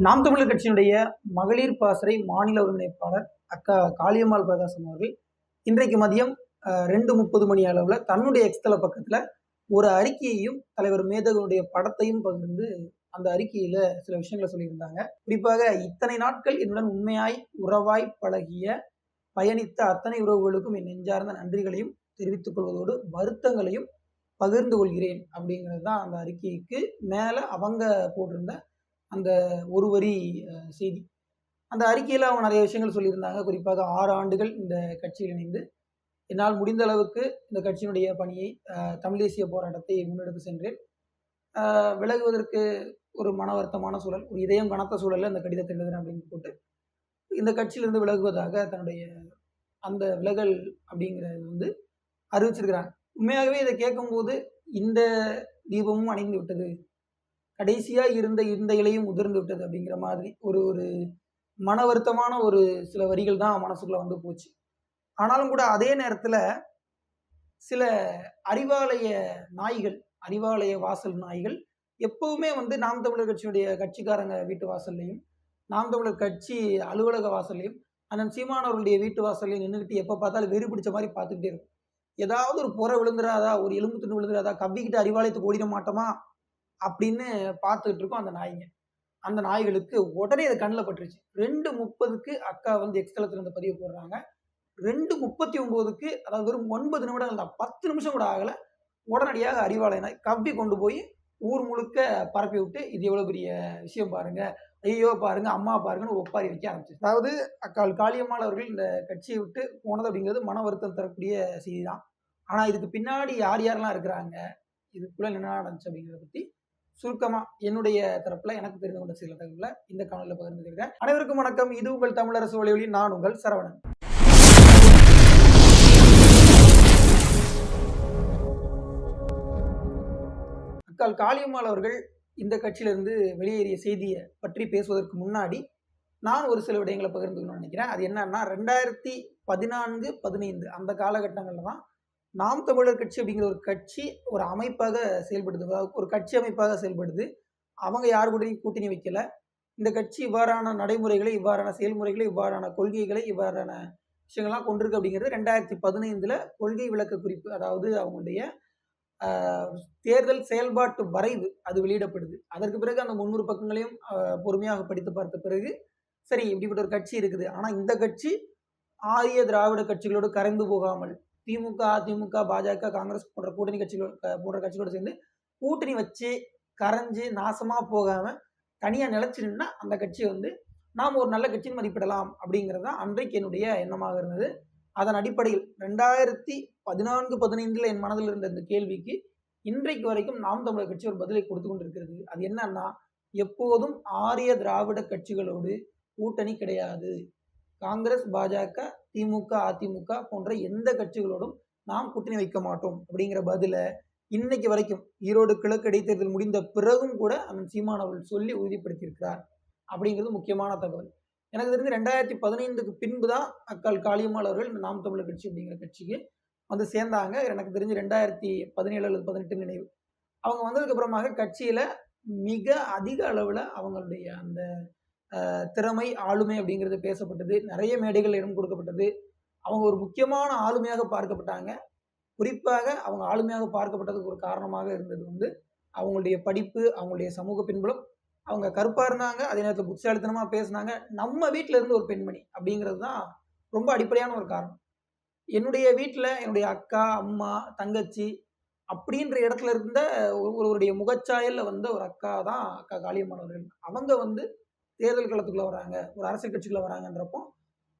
நாம் தமிழர் கட்சியினுடைய மகளிர் பாசறை மாநில ஒருங்கிணைப்பாளர் அக்கா காளியம்மாள் பிரகாசம் அவர்கள் இன்றைக்கு மதியம் ரெண்டு முப்பது மணி அளவில் தன்னுடைய எக்ஸ்தல பக்கத்தில் ஒரு அறிக்கையையும் தலைவர் மேதகனுடைய படத்தையும் பகிர்ந்து அந்த அறிக்கையில சில விஷயங்களை சொல்லியிருந்தாங்க. குறிப்பாக இத்தனை நாட்கள் என்னுடன் உண்மையாய் உறவாய் பழகிய பயணித்த அத்தனை உறவுகளுக்கும் என் நெஞ்சார்ந்த நன்றிகளையும் தெரிவித்துக் கொள்வதோடு வருத்தங்களையும் பகிர்ந்து கொள்கிறேன் அப்படிங்கிறது தான் அந்த அறிக்கைக்கு மேலே அவங்க போட்டிருந்த அந்த ஒரு வரி செய்தி. அந்த அறிக்கையில் அவங்க நிறைய விஷயங்கள் சொல்லியிருந்தாங்க. குறிப்பாக ஆறு ஆண்டுகள் இந்த கட்சியில் இணைந்து என்னால் முடிந்த அளவுக்கு இந்த கட்சியினுடைய பணியை தமிழ் தேசிய போராட்டத்தை முன்னெடுத்து சென்றேன். விலகுவதற்கு ஒரு மன வருத்தமான சூழல் ஒரு இதயம் கனத்த சூழலில் அந்த கடிதத்தை எழுதுறேன் அப்படின்னு போட்டு இந்த கட்சியிலிருந்து விலகுவதாக தன்னுடைய அந்த விலகல் அப்படிங்கிறது வந்து அறிவிச்சிருக்கிறாங்க. உண்மையாகவே இதை கேட்கும்போது இந்த தீபமும் அணைந்து விட்டது. கடைசியா இருந்த இருந்த இலையும் உதிர்ந்து விட்டது அப்படிங்கிற மாதிரி ஒரு ஒரு மன வருத்தமான ஒரு சில வரிகள் தான் மனசுக்குள்ள வந்து போச்சு. ஆனாலும் கூட அதே நேரத்துல சில அறிவாலய நாய்கள் அறிவாலய வாசல் நாய்கள் எப்பவுமே வந்து நாம் தமிழர் கட்சியுடைய கட்சிக்காரங்க வீட்டு வாசல்லையும் நாம் தமிழர் கட்சி அலுவலக வாசல்லையும் அண்ணன் சீமானவர்களுடைய வீட்டு வாசல்லையும் நின்றுக்கிட்டு எப்போ பார்த்தாலும் வெறி பிடிச்ச மாதிரி பார்த்துக்கிட்டே இருக்கும். ஏதாவது ஒரு புற விழுந்துடாதா ஒரு எலும்பு துண்டு விழுந்துடாதா கவ்விக்கிட்டு அறிவாலயத்துக்கு ஓடிட மாட்டோமா? அப்படின்னு பார்த்துக்கிட்டு இருக்கோம் அந்த நாய்ங்க. அந்த நாய்களுக்கு உடனே அது கண்ணில் பட்டுருச்சு. ரெண்டு முப்பதுக்கு அக்கா வந்து எக்ஸ்தலத்தில் இருந்த பதிவு போடுறாங்க. ரெண்டு முப்பத்தி ஒம்போதுக்கு அதாவது வெறும் ஒன்பது நிமிடங்கள் தான் பத்து நிமிஷம் கூட ஆகலை. உடனடியாக அறிவாலய நாய் கவ்வி கொண்டு போய் ஊர் முழுக்க பரப்பி விட்டு இது எவ்வளோ பெரிய விஷயம் பாருங்க. ஐயோ பாருங்க அம்மா பாருங்கன்னு ஒப்பாரி வைக்க ஆரம்பிச்சு. அதாவது அக்கால் காளியம்மாள் அவர்கள் இந்த கட்சியை விட்டு போனது அப்படிங்கிறது மன வருத்தம் தரக்கூடிய செய்தி தான். ஆனால் இதுக்கு பின்னாடி யார் யாரெல்லாம் இருக்கிறாங்க? இதுக்குள்ள என்ன நடந்துச்சு அப்படிங்கிறத பற்றி சுருக்கமா என்னுடைய தரப்புல எனக்கு தெரிந்து கொண்ட சில தகவலை இந்த காணொலியில் பகிர்ந்துக்கிறேன் அனைவருக்கும் வணக்கம். இது உங்கள் தமிழரசு ஒளிவொலி நான் உங்கள் சரவணன். அக்கால் காளியம்மாள் அவர்கள் இந்த கட்சியிலிருந்து வெளியேறிய செய்தியை பற்றி பேசுவதற்கு முன்னாடி நான் ஒரு சில விடயங்களை பகிர்ந்துக்கணும்னு நினைக்கிறேன். அது என்னன்னா ரெண்டாயிரத்தி பதினான்கு பதினைந்து அந்த காலகட்டங்களில் தான் நாம் தமிழர் கட்சி அப்படிங்கிற ஒரு கட்சி ஒரு அமைப்பாக செயல்படுது. அதாவது ஒரு கட்சி அமைப்பாக செயல்படுது. அவங்க யார் கூடயும் கூட்டணி வைக்கல? இந்த கட்சி இவ்வாறான நடைமுறைகளை இவ்வாறான செயல்முறைகளை இவ்வாறான கொள்கைகளை இவ்வாறான விஷயங்கள்லாம் கொண்டிருக்கு அப்படிங்கிறது ரெண்டாயிரத்தி பதினைந்தில் கொள்கை விளக்க குறிப்பு அதாவது அவங்களுடைய தேர்தல் செயல்பாட்டு வரைவு அது வெளியிடப்படுது. அதற்கு பிறகு அந்த முன்னூறு பக்கங்களையும் பொறுமையாக படித்து பார்த்த பிறகு சரி இப்படிப்பட்ட ஒரு கட்சி இருக்குது. ஆனால் இந்த கட்சி ஆரிய திராவிட கட்சிகளோடு கரைந்து போகாமல் திமுக அதிமுக பாஜக காங்கிரஸ் போன்ற கூட்டணி கட்சிகள் போன்ற கட்சிகளோடு சேர்ந்து கூட்டணி வச்சு கரைஞ்சு நாசமா போகாம தனியா நிலச்சிருந்தா அந்த கட்சியை வந்து நாம் ஒரு நல்ல கட்சின்னு மதிப்பிடலாம் அப்படிங்கிறது தான் அன்றைக்கு என்னுடைய எண்ணமாக இருந்தது. அதன் அடிப்படையில் ரெண்டாயிரத்தி பதினான்கு பதினைந்துல என் மனதில் இருந்த இந்த கேள்விக்கு இன்றைக்கு வரைக்கும் நாம் தமிழர் கட்சி ஒரு பதிலை கொடுத்து கொண்டிருக்கிறது. அது என்னன்னா எப்போதும் ஆரிய திராவிட கட்சிகளோடு கூட்டணி கிடையாது. காங்கிரஸ் பாஜக திமுக அதிமுக போன்ற எந்த கட்சிகளோடும் நாம் கூட்டணி வைக்க மாட்டோம் அப்படிங்கிற பதில இன்னைக்கு வரைக்கும் ஈரோடு கிழக்கு இடைத்தேர்தல் முடிந்த பிறகும் கூட அண்ணன் சீமான் அவர்கள் சொல்லி உறுதிப்படுத்தியிருக்கிறார் அப்படிங்கிறது முக்கியமான தகவல். எனக்கு தெரிஞ்சு ரெண்டாயிரத்தி பதினைந்துக்கு பின்பு தான் அக்கால் காளியம்மாள் அவர்கள் இந்த நாம் தமிழர் கட்சி அப்படிங்கிற கட்சிக்கு வந்து சேர்ந்தாங்க. எனக்கு தெரிஞ்சு ரெண்டாயிரத்தி பதினேழு அல்லது பதினெட்டு நினைவு. அவங்க வந்ததுக்கு அப்புறமாக கட்சியில மிக அதிக அளவில் அவங்களுடைய அந்த திறமை ஆளுமை அப்படிங்கிறது பேசப்பட்டது. நிறைய மேடைகள் இடம் கொடுக்கப்பட்டது. அவங்க ஒரு முக்கியமான ஆளுமையாக பார்க்கப்பட்டாங்க. குறிப்பாக அவங்க ஆளுமையாக பார்க்கப்பட்டதுக்கு ஒரு காரணமாக இருந்தது வந்து அவங்களுடைய படிப்பு அவங்களுடைய சமூக பின்புலம். அவங்க கருப்பாக இருந்தாங்க அதே நேரத்தில் புத்திசாலித்தனமாக பேசுனாங்க. நம்ம வீட்டில் இருந்து ஒரு பெண்மணி அப்படிங்கிறது தான் ரொம்ப அடிப்படையான ஒரு காரணம். என்னுடைய வீட்டில் என்னுடைய அக்கா அம்மா தங்கச்சி அப்படின்ற இடத்துல இருந்த ஒரு- ஒருவருடைய முகச்சாயல்ல வந்த ஒரு அக்கா தான் அக்கா காளியம்மாள் அவர்கள். அவங்க வந்து தேர்தல் களத்துக்குள்ள வராங்க ஒரு அரசியல் கட்சிக்குள்ள வராங்கன்றப்போ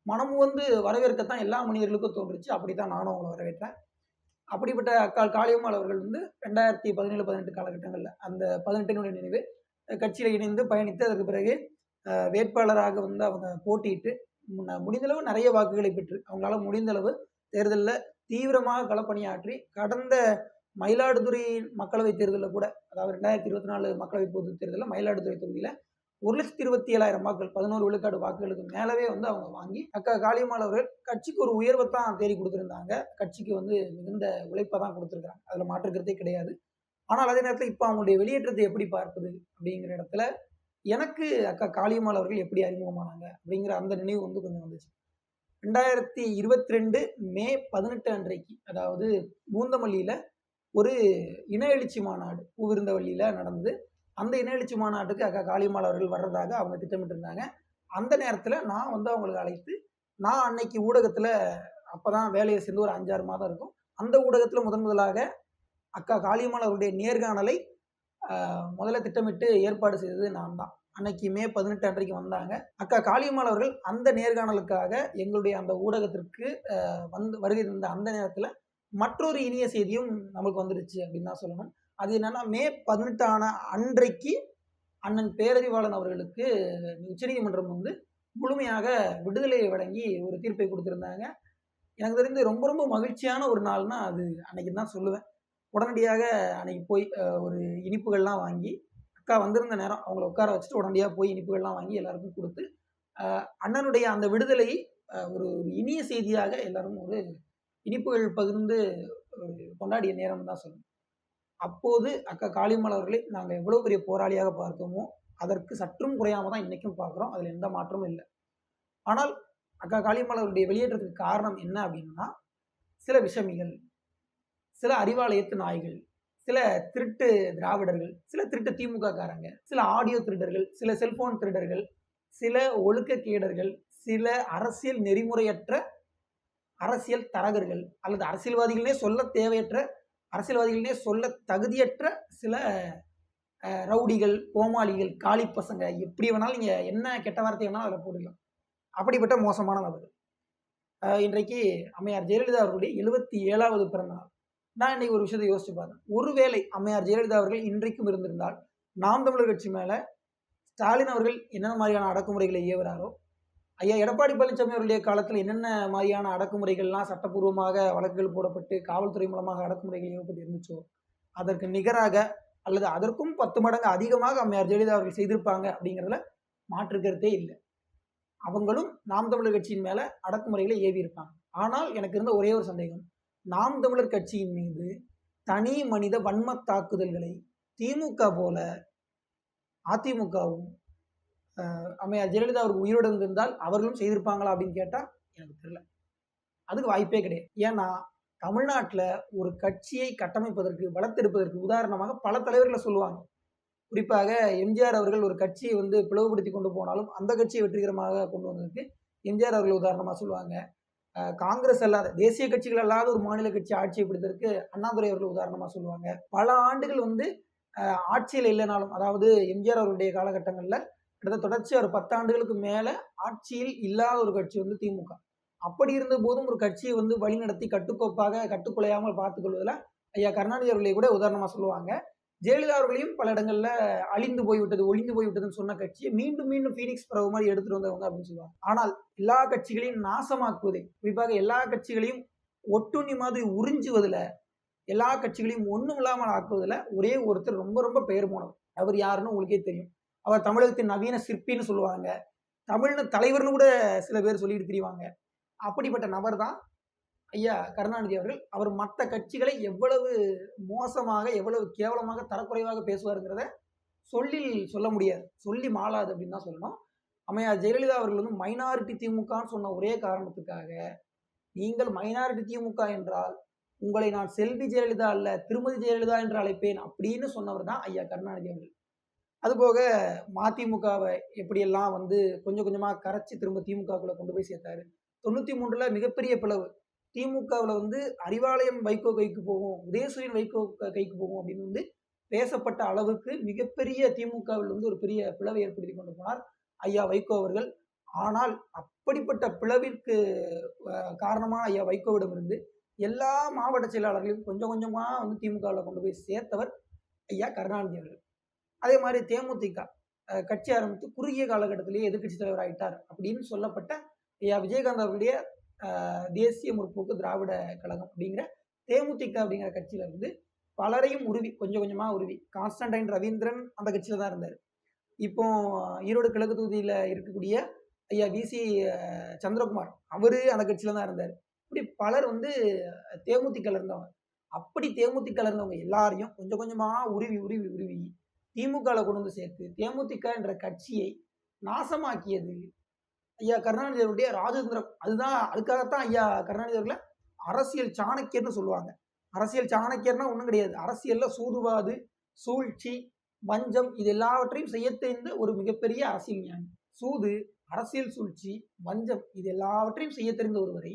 மனம் வந்து வரவேற்கத்தான் எல்லா மனிதர்களுக்கும் தோன்றுச்சு. அப்படித்தான் நானும் அவங்களை வரவேற்றேன். அப்படிப்பட்ட அக்கால் காளியம்மாள் அவர்கள் வந்து ரெண்டாயிரத்தி பதினேழு பதினெட்டு காலகட்டங்களில் அந்த பதினெட்டினுடைய நினைவு கட்சியில் கட்சியில இணைந்து பயணித்து அதற்கு பிறகு வேட்பாளராக வந்து அவங்க போட்டியிட்டு முடிந்தளவு நிறைய வாக்குகளை பெற்று அவங்களால முடிந்தளவு தேர்தலில் தீவிரமாக களப்பணியாற்றி கடந்த மயிலாடுதுறை மக்களவை தேர்தலில் கூட அதாவது ரெண்டாயிரத்தி இருபத்தி நாலு மக்களவை பொது தேர்தலில் மயிலாடுதுறை தொகுதியில் ஒரு லட்சத்தி இருபத்தி ஏழாயிரம் வாக்குகள் பதினோரு விழுக்காடு வாக்குகளுக்கு மேலவே வந்து அவங்க வாங்கி அக்கா காளியம்மாள் அவர்கள் கட்சிக்கு ஒரு உயர்வை தான் தேடி கொடுத்துருந்தாங்க. கட்சிக்கு வந்து மிகுந்த உழைப்பை தான் கொடுத்துருக்காங்க அதில் மாற்றுக்கிறதே கிடையாது. ஆனால் அதே நேரத்தில் இப்போ அவங்களுடைய வெளியேற்றத்தை எப்படி பார்ப்பது அப்படிங்கிற இடத்துல எனக்கு அக்கா காளியம்மாள் அவர்கள் எப்படி அறிமுகமானாங்க அப்படிங்கிற அந்த நினைவு வந்து கொஞ்சம் வந்துச்சு. ரெண்டாயிரத்தி இருபத்தி ரெண்டு மே பதினெட்டு அன்றைக்கு அதாவது பூந்தமல்லியில் ஒரு இன எழுச்சி மாநாடு பூவிருந்தவள்ளியில் நடந்து அந்த இன எழுச்சி மாநாட்டுக்கு அக்கா காளியம்மாள் அவர்கள் வர்றதாக அவங்க திட்டமிட்டிருந்தாங்க. அந்த நேரத்தில் நான் வந்து அவங்களுக்கு அழைத்து நான் அன்னைக்கு ஊடகத்தில் அப்போ தான் வேலையை சேர்ந்து ஒரு அஞ்சாறு மாதம் இருக்கும். அந்த ஊடகத்தில் முதன் முதலாக அக்கா காளியம்மாள் அவருடைய நேர்காணலை முதல்ல திட்டமிட்டு ஏற்பாடு செய்தது நான் தான். அன்னைக்கு மே பதினெட்டு அன்றைக்கு வந்தாங்க. அக்கா காளியம்மாள் அவர்கள் அந்த நேர்காணலுக்காக எங்களுடைய அந்த ஊடகத்திற்கு வந்து வருகை இருந்த அந்த நேரத்தில் மற்றொரு இனிய செய்தியும் நமக்கு வந்துருச்சு அப்படின்னு தான் சொல்லணும். அது என்னன்னா மே பதினெட்டான அன்றைக்கு அண்ணன் பேரறிவாளன் அவர்களுக்கு உச்சநீதிமன்றம் வந்து முழுமையாக விடுதலையை வழங்கி ஒரு தீர்ப்பை கொடுத்திருந்தாங்க. எனக்கு தெரிந்து ரொம்ப ரொம்ப மகிழ்ச்சியான ஒரு நாள்னா அது அன்னைக்கு தான் சொல்லுவேன். உடனடியாக அன்னைக்கு போய் ஒரு இனிப்புகள்லாம் வாங்கி அக்கா வந்திருந்த நேரம் அவங்கள உட்கார வச்சுட்டு உடனடியாக போய் இனிப்புகள்லாம் வாங்கி எல்லாருக்கும் கொடுத்து அண்ணனுடைய அந்த விடுதலை ஒரு இனிய செய்தியாக எல்லாரும் ஒரு இனிப்புகள் பகிர்ந்து கொண்டாடிய நேரம் தான் சொல்லுவேன் அப்போது அக்கா காளியம்மாள் அவர்களை நாங்கள் எவ்வளோ பெரிய போராளியாக பார்த்தோமோ அதற்கு சற்றும் குறையாம தான் இன்றைக்கும் பார்க்குறோம். அதில் எந்த மாற்றமும் இல்லை. ஆனால் அக்கா காளியம்மாள் அவருடைய வெளியேற்றத்துக்கு காரணம் என்ன அப்படின்னா சில விஷமிகள் சில அறிவாலயத்து நாய்கள் சில திருட்டு திராவிடர்கள் சில திருட்டு திமுக காரங்க சில ஆடியோ திருடர்கள் சில செல்போன் திருடர்கள் சில ஒழுக்கக்கேடர்கள் சில அரசியல் நெறிமுறையற்ற அரசியல் தரகர்கள் அல்லது அரசியல்வாதிகளே சொல்ல தேவையற்ற அரசியல்வாதிகளே சொல்ல தகுதியற்ற சில ரவுடிகள் கோமாளிகள் காளி பசங்க எப்படி வேணாலும் நீங்கள் என்ன கெட்ட வார்த்தை வேணாலும் அதில் போடலாம் அப்படிப்பட்ட மோசமான நபர்கள். இன்றைக்கு அம்மையார் ஜெயலலிதா அவர்களுடைய எழுபத்தி ஏழாவது பிறந்த நாள் நான் இன்னைக்கு ஒரு விஷயத்தை யோசிச்சு பார்த்தேன் ஒருவேளை அம்மையார் ஜெயலலிதா அவர்கள் இன்றைக்கும் இருந்திருந்தால் நாம் தமிழர் கட்சி மேலே ஸ்டாலின் அவர்கள் என்னென்ன மாதிரியான அடக்குமுறைகளை ஏவுறாரோ ஐயா எடப்பாடி பழனிசாமி அவருடைய காலத்தில் என்னென்ன மாதிரியான அடக்குமுறைகள்லாம் சட்டப்பூர்வமாக வழக்குகள் போடப்பட்டு காவல்துறை மூலமாக அடக்குமுறைகள் ஏற்பட்டு இருந்துச்சோ? அதற்கு நிகராக அல்லது அதற்கும் பத்து மடங்கு அதிகமாக அம்மையார் ஜெயலலிதா அவர்கள் செய்திருப்பாங்க அப்படிங்கிறதுல மாற்று கருத்தே இல்லை. அவங்களும் நாம் தமிழர் கட்சியின் மேலே அடக்குமுறைகளை ஏவி இருப்பாங்க ஆனால் எனக்கு இருந்த ஒரே ஒரு சந்தேகம். நாம் தமிழர் கட்சியின் மீது தனி மனித வன்ம தாக்குதல்களை திமுக போல அதிமுகவும் அம்மையார் ஜெயலலிதா அவர் உயிரோடு இருந்திருந்தால் அவர்களும் செய்திருப்பாங்களா அப்படின்னு கேட்டால் எனக்கு தெரியல. அதுக்கு வாய்ப்பே கிடையாது. ஏன்னா தமிழ்நாட்டில் ஒரு கட்சியை கட்டமைப்பதற்கு வளர்த்தெடுப்பதற்கு உதாரணமாக பல தலைவர்களை சொல்லுவாங்க. குறிப்பாக எம்ஜிஆர் அவர்கள் ஒரு கட்சியை வந்து பிளவுபடுத்தி கொண்டு போனாலும் அந்த கட்சியை வெற்றிகரமாக கொண்டு வந்ததுக்கு எம்ஜிஆர் அவர்கள் உதாரணமாக சொல்லுவாங்க. காங்கிரஸ் அல்லாத தேசிய கட்சிகள் அல்லாத ஒரு மாநில கட்சி ஆட்சியை பிடித்ததற்கு அண்ணாதுரை அவர்கள் உதாரணமாக சொல்லுவாங்க. பல ஆண்டுகள் வந்து ஆட்சியில் இல்லைனாலும் அதாவது எம்ஜிஆர் அவர்களுடைய காலகட்டங்களில் கிட்டத்தட்ட தொடர்ச்சியாக ஒரு பத்தாண்டுகளுக்கு மேலே ஆட்சியில் இல்லாத ஒரு கட்சி வந்து திமுக. அப்படி இருந்த போதும் ஒரு கட்சியை வந்து வழிநடத்தி கட்டுக்கோப்பாக கட்டுக்குலையாமல் பார்த்துக்கொள்வதில் ஐயா கருணாநிதி அவர்களை கூட உதாரணமாக சொல்லுவாங்க. ஜெயலலிதா அவர்களையும் பல இடங்களில் அழிந்து போய்விட்டது ஒளிந்து போய்விட்டதுன்னு சொன்ன கட்சியை மீண்டும் மீண்டும் ஃபீனிக்ஸ் பறவை மாதிரி எடுத்துட்டு வந்தவங்க அப்படின்னு சொல்லுவாங்க. ஆனால் எல்லா கட்சிகளையும் நாசமாக்குவதே குறிப்பாக எல்லா கட்சிகளையும் ஒட்டுண்ணி மாதிரி உறிஞ்சுவதில் எல்லா கட்சிகளையும் ஒன்றும் இல்லாமல் ஆக்குவதில் ஒரே ஒருத்தர் ரொம்ப ரொம்ப பெயர் போனவர். அவர் யாருன்னு உங்களுக்கே தெரியும். அவர் தமிழகத்தின் நவீன சிற்பின்னு சொல்லுவாங்க. தமிழ்னு தலைவர்னு கூட சில பேர் சொல்லிட்டு தெரிவாங்க. அப்படிப்பட்ட நபர் தான் ஐயா கருணாநிதி அவர்கள். அவர் மற்ற கட்சிகளை எவ்வளவு மோசமாக எவ்வளவு கேவலமாக தரக்குறைவாக பேசுவாருங்கிறத சொல்லில் சொல்ல முடியாது. சொல்லி மாளாது அப்படின்னு தான் சொல்லணும். அம்மையார் ஜெயலலிதா அவர்கள் வந்து மைனாரிட்டி திமுகன்னு சொன்ன ஒரே காரணத்துக்காக நீங்கள் மைனாரிட்டி திமுக என்றால் உங்களை நான் செல்வி ஜெயலலிதா அல்ல திருமதி ஜெயலலிதா என்று அழைப்பேன் அப்படின்னு சொன்னவர் தான் ஐயா கருணாநிதி அவர்கள். அதுபோக மதிமுகவை எப்படியெல்லாம் வந்து கொஞ்சம் கொஞ்சமாக கரைச்சி திரும்ப திமுகக்குள்ள கொண்டு போய் சேர்த்தாரு. தொண்ணூற்றி மூன்றில் மிகப்பெரிய பிளவு. திமுகவில் வந்து அறிவாலயம் வைகோ கைக்கு போகும் உதயசூரியன் வைகோ கைக்கு போகும் அப்படின்னு வந்து பேசப்பட்ட அளவுக்கு மிகப்பெரிய திமுகவில் வந்து ஒரு பெரிய பிளவை ஏற்படுத்தி கொண்டு போனார் ஐயா வைகோ அவர்கள். ஆனால் அப்படிப்பட்ட பிளவிற்கு காரணமாக காரணமான ஐயா வைகோவிடமிருந்து எல்லா மாவட்ட செயலாளர்களையும் கொஞ்சம் கொஞ்சமாக வந்து திமுகவில் கொண்டு போய் சேர்த்தவர் ஐயா கருணாநிதி அவர்கள். அதே மாதிரி தேமுதிக கட்சி ஆரம்பித்து குறுகிய காலகட்டத்திலேயே எதிர்க்கட்சி தலைவர் ஆயிட்டார் அப்படின்னு சொல்லப்பட்ட ஐயா விஜயகாந்த் அவருடைய தேசிய முற்போக்கு திராவிட கழகம் அப்படிங்கிற தேமுதிக அப்படிங்கிற கட்சியில இருந்து பலரையும் உருவி கொஞ்சம் கொஞ்சமா உருவி. கான்ஸ்டன்டைன் ரவீந்திரன் அந்த கட்சியில தான் இருந்தார். இப்போ ஈரோடு கிழக்கு தொகுதியில இருக்கக்கூடிய ஐயா விசி சந்திரகுமார் அவரு அந்த கட்சியில தான் இருந்தார். இப்படி பலர் வந்து தேமுதிகல இருந்தவங்க. அப்படி தேமுதிகல இருந்தவங்க எல்லாரையும் கொஞ்சம் கொஞ்சமா உருவி உருவி உருவி திமுகவில் கொண்டு வந்து சேர்த்து தேமுதிக என்ற கட்சியை நாசமாக்கியது ஐயா கருணாநிதியருடைய ராஜதந்திரம். அதுதான் அதுக்காகத்தான் ஐயா கருணாநிதியர்களை அரசியல் சாணக்கியர்னு சொல்லுவாங்க. அரசியல் சாணக்கியர்னா ஒன்றும் கிடையாது. அரசியலில் சூதுவாது சூழ்ச்சி வஞ்சம் இது எல்லாவற்றையும் செய்ய தெரிந்த ஒரு மிகப்பெரிய அரசியல் ஞானி. சூது அரசியல் சூழ்ச்சி வஞ்சம் இது எல்லாவற்றையும் செய்ய தெரிந்த ஒருவரை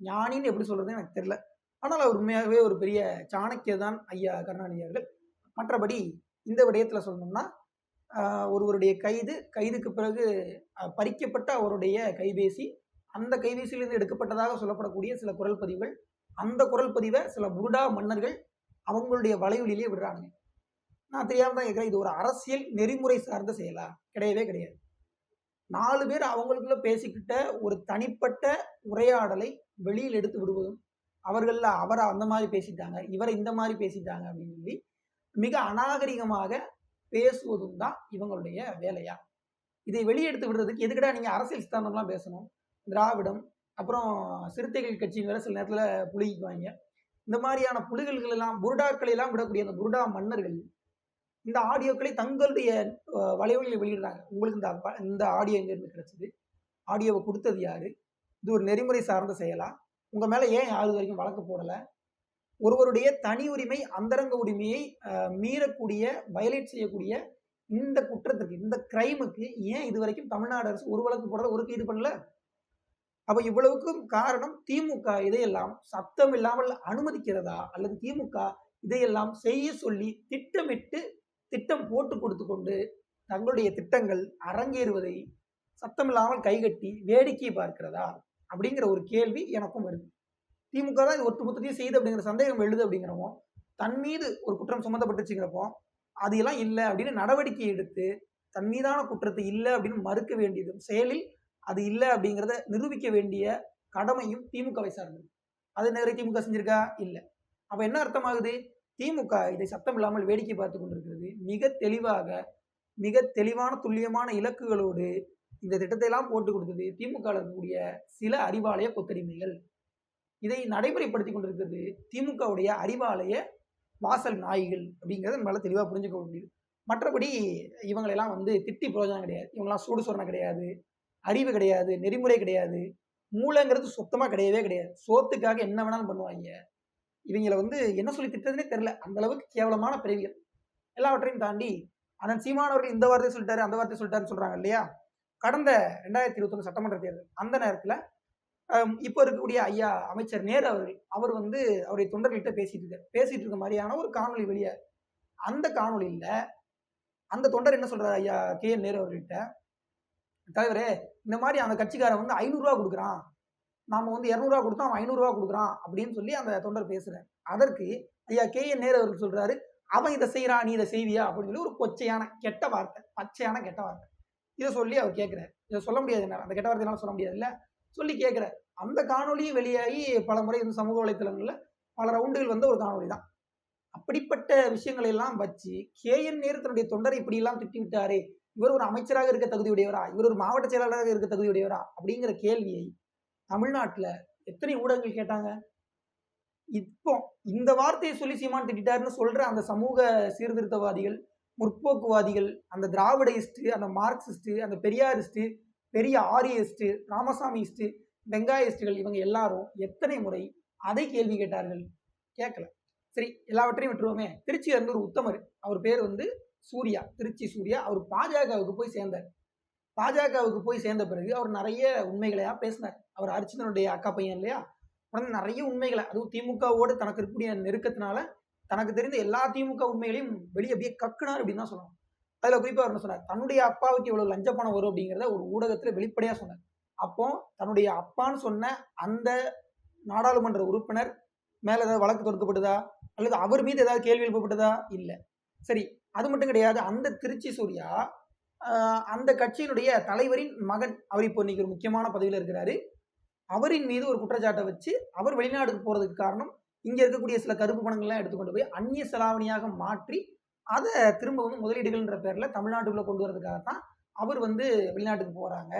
ஞானின்னு எப்படி சொல்றது எனக்கு தெரியல. ஆனால் அவர் உண்மையாகவே ஒரு பெரிய சாணக்கியர் தான் ஐயா கருணாநிதி அவர்கள். மற்றபடி இந்த விடயத்தில் சொல்லணும்னா ஒருவருடைய கைது கைதுக்கு பிறகு பறிக்கப்பட்ட அவருடைய கைபேசி அந்த கைபேசியிலிருந்து எடுக்கப்பட்டதாக சொல்லப்படக்கூடிய சில குரல் பதிவுகள் அந்த குரல் பதிவை சில முருடா மன்னர்கள் அவங்களுடைய வலைவெளியிலேயே விடுறாங்க நான் தெரியாமல் தான் கேட்குறேன் இது ஒரு அரசியல் நெறிமுறை சார்ந்த செயலா? கிடையவே கிடையாது. நாலு பேர் அவங்களுக்குள்ள பேசிக்கிட்ட ஒரு தனிப்பட்ட உரையாடலை வெளியில் எடுத்து விடுவதும் அவர்களில் அவரை அந்த மாதிரி பேசிட்டாங்க இவரை இந்த மாதிரி பேசிட்டாங்க அப்படின்னு சொல்லி மிக அநாகரிகமாக பேசுவதும் தான் இவங்களுடைய வேலையா? இதை வெளியெடுத்து விடுறதுக்கு எதுக்கடா நீங்க அரசியல் சித்தாந்தம்லாம் பேசணும்? திராவிடம் அப்புறம் சிறுத்தைகள் கட்சின்னு வேற சில நேரத்தில் புலிக்குவாங்க இந்த மாதிரியான புலிகள்கள் எல்லாம் புருடாக்களை எல்லாம் விடக்கூடிய அந்த புருடா மன்னர்கள் இந்த ஆடியோக்களை தங்களுடைய வலைவழியில் வெளியிடுறாங்க. உங்களுக்கு இந்த இந்த ஆடியோ எங்கேருந்து கிடைச்சது? ஆடியோவை கொடுத்தது யாரு? இது ஒரு நெறிமுறை சார்ந்த செயலா? உங்க மேல ஏன் யாரு வரைக்கும் வழக்கு போடலை? ஒருவருடைய தனி உரிமை அந்தரங்க உரிமையை மீறக்கூடிய வயலேட் செய்யக்கூடிய இந்த குற்றத்துக்கு இந்த கிரைமுக்கு ஏன் இது வரைக்கும் தமிழ்நாடு அரசு ஒரு வழக்கு போடுறது ஒரு கைது பண்ணல? அப்ப இவ்வளவுக்கும் காரணம் திமுக இதையெல்லாம் சத்தம் இல்லாமல் அனுமதிக்கிறதா? அல்லது திமுக இதையெல்லாம் செய்ய சொல்லி திட்டமிட்டு திட்டம் போட்டு கொடுத்து கொண்டு தங்களுடைய திட்டங்கள் அரங்கேறுவதை சத்தமில்லாமல் கைகட்டி வேடிக்கை பார்க்கிறதா? அப்படிங்கிற ஒரு கேள்வி எனக்கும் வருது. திமுக தான் இது ஒட்டு மொத்தத்தையும் செய்யுது அப்படிங்கிற சந்தேகம் எழுது அப்படிங்கிறப்போ தன் மீது ஒரு குற்றம் சுமத்தப்பட்டுச்சுங்கிறப்போ அது எல்லாம் இல்லை அப்படின்னு நடவடிக்கை எடுத்து தன் மீதான குற்றத்தை இல்லை அப்படின்னு மறுக்க வேண்டியதும் செயலில் அது இல்லை அப்படிங்கிறத நிரூபிக்க வேண்டிய கடமையும் திமுகவை சார்ந்தது. அது நேர திமுக செஞ்சிருக்கா? இல்லை. அப்போ என்ன அர்த்தமாகுது? திமுக இதை சத்தம் இல்லாமல் வேடிக்கை பார்த்து கொண்டிருக்கிறது. மிக தெளிவாக மிக தெளிவான துல்லியமான இலக்குகளோடு இந்த திட்டத்தை எல்லாம் போட்டு கொடுத்தது திமுக இருக்கக்கூடிய சில அறிவாலய கொத்தடிமைகள். இதை நடைமுறைப்படுத்தி கொண்டிருக்கிறது திமுகவுடைய அறிவாலய வாசல் நாய்கள் அப்படிங்கிறத நம்மளால் தெளிவாக புரிஞ்சுக்க முடியுது. மற்றபடி இவங்களெல்லாம் வந்து திட்டி பிரயோஜனம் கிடையாது. இவங்கெல்லாம் சூடு சொரணம் கிடையாது அறிவு கிடையாது நெறிமுறை கிடையாது மூளைங்கிறது சுத்தமாக கிடையவே கிடையாது. சோத்துக்காக என்ன வேணாலும் பண்ணுவாங்க. இவங்களை வந்து என்ன சொல்லி திட்டதுனே தெரில அந்த அளவுக்கு கேவலமான பிறவிகள். எல்லாவற்றையும் தாண்டி அண்ணன் சீமானவர்கள் இந்த வார்த்தையை சொல்லிட்டாரு அந்த வார்த்தையை சொல்லிட்டாருன்னு சொல்கிறாங்க இல்லையா? கடந்த ரெண்டாயிரத்தி இருபத்தொன்னு சட்டமன்ற தேர்தல் அந்த நேரத்தில் இப்போ இருக்கக்கூடிய ஐயா அமைச்சர் நேரு அவர்கள் அவர் வந்து அவருடைய தொண்டர்கள்ட்ட பேசிட்டு இருக்காரு. பேசிட்டு இருக்க மாதிரியான ஒரு காணொளி வெளியே. அந்த காணொலியில் அந்த தொண்டர் என்ன சொல்றாரு ஐயா கே என் நேரு அவர்கள்ட்ட? தலைவரே இந்த மாதிரி அந்த கட்சிக்காரன் வந்து ஐநூறுரூவா கொடுக்குறான். நாம வந்து இரநூறுவா கொடுத்தா அவன் ஐநூறுரூவா கொடுக்குறான் அப்படின்னு சொல்லி அந்த தொண்டர் பேசுறாரு. அதற்கு ஐயா கே என் நேரு அவர்கள் சொல்றாரு அவன் இதை செய்யறான் நீ இதை செய்வியா? அப்படின்னு சொல்லி ஒரு கொச்சையான கெட்ட வார்த்தை பச்சையான கெட்ட வார்த்தை. இதை சொல்லி அவர் கேட்குறாரு இதை சொல்ல முடியாது என்ன அந்த கெட்ட வார்த்தையெல்லாம் சொல்ல முடியாது இல்லை சொல்லி கேட்கிறார். அந்த காணொலியும் வெளியாகி பல முறை இந்த சமூக வலைத்தளங்களில் பல ரவுண்டுகள் வந்த ஒரு காணொலி தான். அப்படிப்பட்ட விஷயங்களை எல்லாம் வச்சு கே. என். நேரு தன்னுடைய தொண்டரை இப்படியெல்லாம் திட்டி விட்டாரே இவர் ஒரு அமைச்சராக இருக்க தகுதியுடையவரா இவர் ஒரு மாவட்ட செயலாளராக இருக்க தகுதியுடையவரா அப்படிங்கிற கேள்வியை தமிழ்நாட்டில் எத்தனை ஊடகங்கள் கேட்டாங்க? இப்போ இந்த வார்த்தையை சொல்லி சீமான் திட்டாருன்னு சொல்ற அந்த சமூக சீர்திருத்தவாதிகள் முற்போக்குவாதிகள் அந்த திராவிடயிஸ்ட் அந்த மார்க்சிஸ்ட் அந்த பெரியாரிஸ்ட் பெரிய ஆரியஸ்ட் ராமசாமிஸ்ட் வெங்காயிஸ்டுகள் இவங்க எல்லாரும் எத்தனை முறை அதை கேள்வி கேட்டார்கள்? கேட்கல. சரி எல்லாவற்றையும் விட்டுருவோமே. திருச்சி இருந்து ஒரு உத்தமர் அவர் பேர் வந்து சூர்யா திருச்சி சூர்யா. அவர் பாஜகவுக்கு போய் சேர்ந்தார். பாஜகவுக்கு போய் சேர்ந்த பிறகு அவர் நிறைய உண்மைகளையா பேசினார். அவர் அர்ச்சனனுடைய அக்கா பையன் இல்லையா? உடனே நிறைய உண்மைகளை அதுவும் திமுகவோடு தனக்கு இருக்கக்கூடிய நெருக்கத்தினால தனக்கு தெரிந்த எல்லா திமுக உண்மைகளையும் வெளியே அப்படியே கக்குனார் அப்படின்னு தான் சொல்லணும். அதுல குறிப்பா என்ன சொன்னார்? தன்னுடைய அப்பாவுக்கு இவ்வளவு லஞ்ச பணம் வரும் அப்படிங்கிறத ஒரு ஊடகத்துல வெளிப்படையா சொன்னார். அப்போ தன்னுடைய அப்பான்னு சொன்ன அந்த நாடாளுமன்ற உறுப்பினர் மேல ஏதாவது வழக்கு தொடுக்கப்பட்டதா? அல்லது அவர் மீது ஏதாவது கேள்வி எழுப்பப்பட்டதா? இல்ல. சரி அது மட்டும் கிடையாது. அந்த திருச்சி சூர்யா அந்த கட்சியினுடைய தலைவரின் மகன். அவர் இப்போ இன்னைக்கு ஒரு முக்கியமான பதவியில் இருக்கிறாரு. அவரின் மீது ஒரு குற்றச்சாட்டை வச்சு அவர் வெளிநாடுக்கு போறதுக்கு காரணம் இங்க இருக்கக்கூடிய சில கருப்பு பணங்கள்லாம் எடுத்துக்கொண்டு போய் அந்நிய செலாவணியாக மாற்றி அதை திரும்ப வந்து முதலீடுகள்ன்ற பேரில் தமிழ்நாட்டுக்குள்ளே கொண்டு வரதுக்காக தான் அவர் வந்து வெளிநாட்டுக்கு போகிறாங்க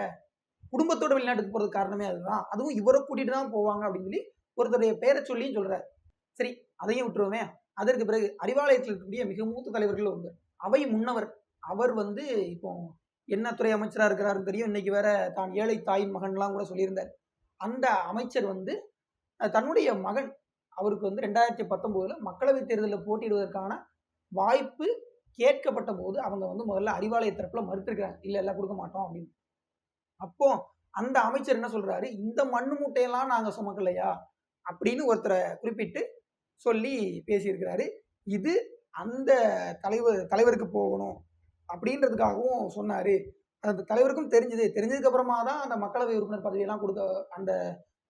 குடும்பத்தோட வெளிநாட்டுக்கு போகிறது காரணமே அதுதான். அதுவும் இவரை கூட்டிகிட்டு தான் போவாங்க அப்படின்னு சொல்லி ஒருத்தருடைய பேரை சொல்லியும் சொல்கிறார் சரி அதையும் விட்டுருவோமே. அதற்கு பிறகு அறிவாலயத்தில் இருக்கக்கூடிய மிக மூத்த தலைவர்கள் ஒருவர். அவை முன்னவர். அவர் வந்து இப்போ என்ன துறை அமைச்சராக இருக்கிறாருன்னு தெரியும். இன்னைக்கு வேற தான் ஏழை தாயின் மகன்லாம் கூட சொல்லியிருந்தார். அந்த அமைச்சர் வந்து தன்னுடைய மகன் அவருக்கு வந்து ரெண்டாயிரத்தி பத்தொம்போதுல மக்களவைத் தேர்தலில் போட்டியிடுவதற்கான வாய்ப்பு கேட்கப்பட்ட போது அவங்க வந்து முதல்ல அறிவாலய தரப்புல மறுத்திருக்கிறாங்க. இல்ல எல்லாம் கொடுக்க மாட்டோம் அப்படின்னு. அப்போ அந்த அமைச்சர் என்ன சொல்றாரு? இந்த மண்ணு மூட்டையெல்லாம் நாங்க சுமக்கலையா? அப்படின்னு ஒருத்தரை குறிப்பிட்டு சொல்லி பேசியிருக்கிறாரு. இது அந்த தலைவர் தலைவருக்கு போகணும் அப்படின்றதுக்காகவும் சொன்னாரு. அந்த தலைவருக்கும் தெரிஞ்சது. தெரிஞ்சதுக்கு அப்புறமா தான் அந்த மக்களவை உறுப்பினர் பதவியெல்லாம் கொடுக்க அந்த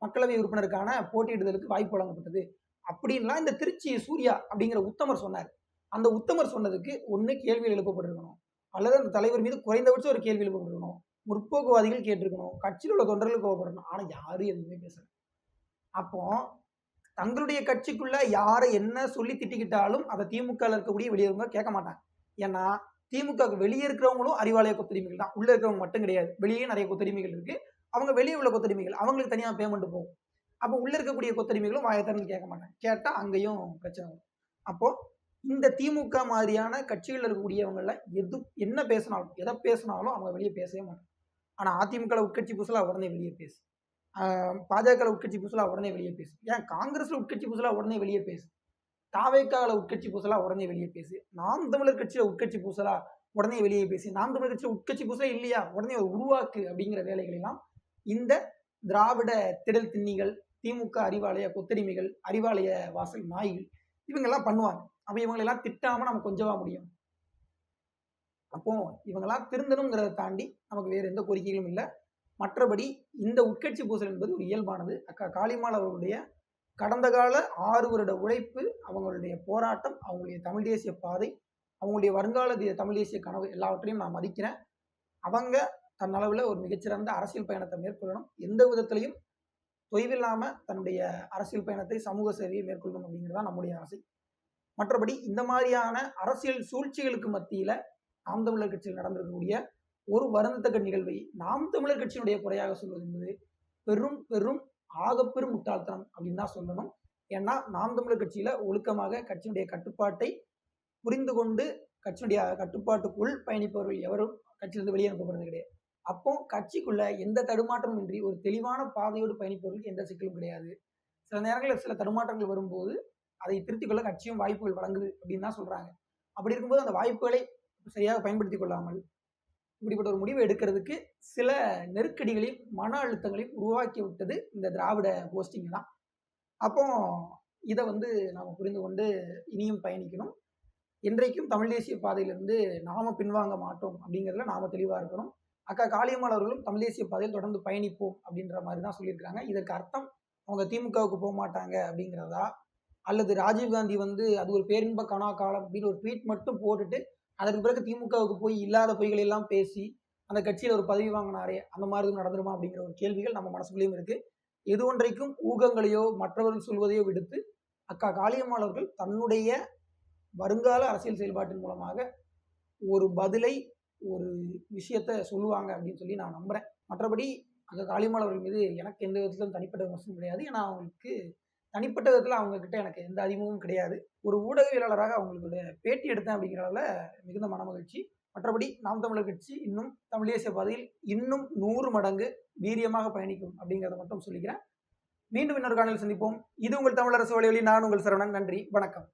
மக்களவை உறுப்பினருக்கான போட்டியிடுதலுக்கு வாய்ப்பு வழங்கப்பட்டது. அப்படின்லாம் இந்த திருச்சி சூர்யா அப்படிங்கிற உத்தமர் சொன்னார். அந்த உத்தமர் சொன்னதுக்கு ஒன்று கேள்விகள் எழுப்பப்பட்டிருக்கணும். அல்லது அந்த தலைவர் மீது குறைந்தபட்சம் ஒரு கேள்வி எழுப்பப்பட்டிருக்கணும். முற்போக்குவாதிகள் கேட்டிருக்கணும். கட்சியில் உள்ள தொண்டர்கள் கோவப்படணும். ஆனால் யாரும் எதுவுமே பேசல. அப்போ தங்களுடைய கட்சிக்குள்ள யாரை என்ன சொல்லி திட்டிக்கிட்டாலும் அதை திமுக இருக்கக்கூடிய வெளியவங்க கேட்க மாட்டாங்க. ஏன்னா திமுக வெளியே இருக்கிறவங்களும் அறிவாலய கொத்தடிமைகள் தான். உள்ளே இருக்கிறவங்க மட்டும் கிடையாது. வெளியே நிறைய கொத்தடிமைகள் இருக்கு. அவங்க வெளியே உள்ள கொத்தடிமைகள் அவங்களுக்கு தனியாக பேமெண்ட் போகும். அப்போ உள்ளே இருக்கக்கூடிய கொத்தடிமைகளும் வாயத்தரன்னு கேட்க மாட்டாங்க. கேட்டால் அங்கேயும் பிரச்சனை வரும். அப்போது இந்த திமுக மாதிரியான கட்சிகள் இருக்கக்கூடியவங்கள எது என்ன பேசினாலும் எதை பேசினாலும் அவங்க வெளியே பேசவே மாட்டாங்க. ஆனால் அதிமுக உட்கட்சி புதுசுலாம் உடனே வெளியே பேசு. பாஜக உட்கட்சி புதுசுல உடனே வெளியே பேசு. ஏன் காங்கிரஸ்ல உட்கட்சி புதுசுல உடனே வெளியே பேசு? தாவேக்கால உட்கட்சி பூசலா உடனே வெளியே பேசு. நாம் தமிழர் கட்சியில உட்கட்சி பூசலா உடனே வெளியே பேசி. நாம் தமிழர் கட்சியில உட்கட்சி பூசலா இல்லையா? உடனே உருவாக்கு அப்படிங்கிற வேலைகளெல்லாம் இந்த திராவிட திடல் திண்ணிகள் திமுக அறிவாலய கொத்தடிமைகள் அறிவாலய வாசல் நாய்கள் இவங்கெல்லாம் பண்ணுவாங்க. அப்ப இவங்களெல்லாம் திட்டாம நம்ம கொஞ்சவா முடியும். அப்போ இவங்களாம் திருந்தணுங்கிறத தாண்டி நமக்கு வேற எந்த கோரிக்கைகளும் இல்லை. மற்றபடி இந்த உட்கட்சி பூசல் என்பது ஒரு இயல்பானது. அக்கா காளிமால் அவர்களுடைய கடந்த கால ஆறு வருட உழைப்பு அவங்களுடைய போராட்டம் அவங்களுடைய தமிழ் தேசிய பாதை அவங்களுடைய வருங்கால தமிழ் தேசிய கனவு எல்லாவற்றையும் நான் மதிக்கிறேன். அவங்க தன்னளவில் ஒரு மிகச்சிறந்த அரசியல் பயணத்தை மேற்கொள்ளணும். எந்த விதத்திலையும் தொய்வில்லாமல் தன்னுடைய அரசியல் பயணத்தை சமூக சேவையை மேற்கொள்ளணும் அப்படிங்கிறது தான் நம்முடைய ஆசை. மற்றபடி இந்த மாதிரியான அரசியல் சூழ்ச்சிகளுக்கு மத்தியில நாம் தமிழர் கட்சியில் நடந்திருக்கக்கூடிய ஒரு வருந்தத்தக்க நிகழ்வை நாம் தமிழர் கட்சியினுடைய குறையாக சொல்வது என்பது பெரும் பெரும் ஆகப்பெரும் முட்டாள்தனம் அப்படின்னு தான் சொல்லணும். ஏன்னா நாம் தமிழர் கட்சியில ஒழுக்கமாக கட்சியினுடைய கட்டுப்பாட்டை புரிந்து கொண்டு கட்சியினுடைய கட்டுப்பாட்டுக்குள் பயணிப்பவர்கள் எவரும் கட்சியிலிருந்து வெளியே அனுப்பப்படுறது கிடையாது. அப்போ கட்சிக்குள்ள எந்த தடுமாற்றமும் இன்றி ஒரு தெளிவான பாதையோடு பயணிப்பவர்களுக்கு எந்த சிக்கலும் கிடையாது. சில நேரங்களில் சில தடுமாற்றங்கள் வரும்போது அதை திருத்திக் கொள்ள கட்சியும் வாய்ப்புகள் வழங்குது அப்படின்னு தான் சொல்றாங்க. அப்படி இருக்கும்போது அந்த வாய்ப்புகளை சரியாக பயன்படுத்தி கொள்ளாமல் இப்படிப்பட்ட ஒரு முடிவை எடுக்கிறதுக்கு சில நெருக்கடிகளையும் மன அழுத்தங்களையும் உருவாக்கி விட்டது இந்த திராவிட போஸ்டிங் தான். அப்போ இதை வந்து நாம் புரிந்து கொண்டு இனியும் பயணிக்கணும். என்றைக்கும் தமிழ் தேசிய பாதையிலிருந்து நாம பின்வாங்க மாட்டோம் அப்படிங்கிறதுல நாம தெளிவாக இருக்கணும். அக்கா காளியம்மாள் அவர்களும் தமிழ் தேசிய பாதையில் தொடர்ந்து பயணிப்போம் அப்படின்ற மாதிரி தான் சொல்லியிருக்காங்க. இதற்கு அர்த்தம் அவங்க திமுகவுக்கு போக மாட்டாங்க அப்படிங்கிறதா அல்லது ராஜீவ்காந்தி வந்து அது ஒரு பேரின்ப கனா காலம் அப்படின்னு ஒரு ட்வீட் மட்டும் போட்டுட்டு அதற்கு பிறகு திமுகவுக்கு போய் இல்லாத பொய்களை எல்லாம் பேசி அந்த கட்சியில் ஒரு பதவி வாங்கினாரே அந்த மாதிரி எதுவும் நடந்துருமா அப்படிங்கிற ஒரு கேள்விகள் நம்ம மனசுக்குள்ளேயும் இருக்கு. எது ஒன்றைக்கும் ஊகங்களையோ மற்றவர்கள் சொல்வதையோ விடுத்து அக்கா காளியம்மாள் அவர்கள் தன்னுடைய வருங்கால அரசியல் செயல்பாட்டின் மூலமாக ஒரு பதிலை ஒரு விஷயத்த சொல்லுவாங்க அப்படின்னு சொல்லி நான் நம்புறேன். மற்றபடி அக்கா காளியம்மாள் அவர்கள் மீது எனக்கு எந்த விதத்திலும் தனிப்பட்ட விமர்சனம் கிடையாது. ஏன்னா அவங்களுக்கு தனிப்பட்ட விதத்தில் அவங்கக்கிட்ட எனக்கு எந்த அறிமுகமும் கிடையாது. ஒரு ஊடகவியலாளராக அவங்களுடைய பேட்டி எடுத்தேன் அப்படிங்கிறதால மிகுந்த மனமகிழ்ச்சி. மற்றபடி நாம் தமிழர் கட்சி இன்னும் தமிழ் தேசிய பாதையில் இன்னும் நூறு மடங்கு வீரியமாக பயணிக்கும் அப்படிங்கிறத மட்டும் சொல்லிக்கிறேன். மீண்டும் இன்னொரு காணொலியில் சந்திப்போம். இது உங்கள் தமிழரசு வழி நான் உங்கள் சரவணன். நன்றி. வணக்கம்.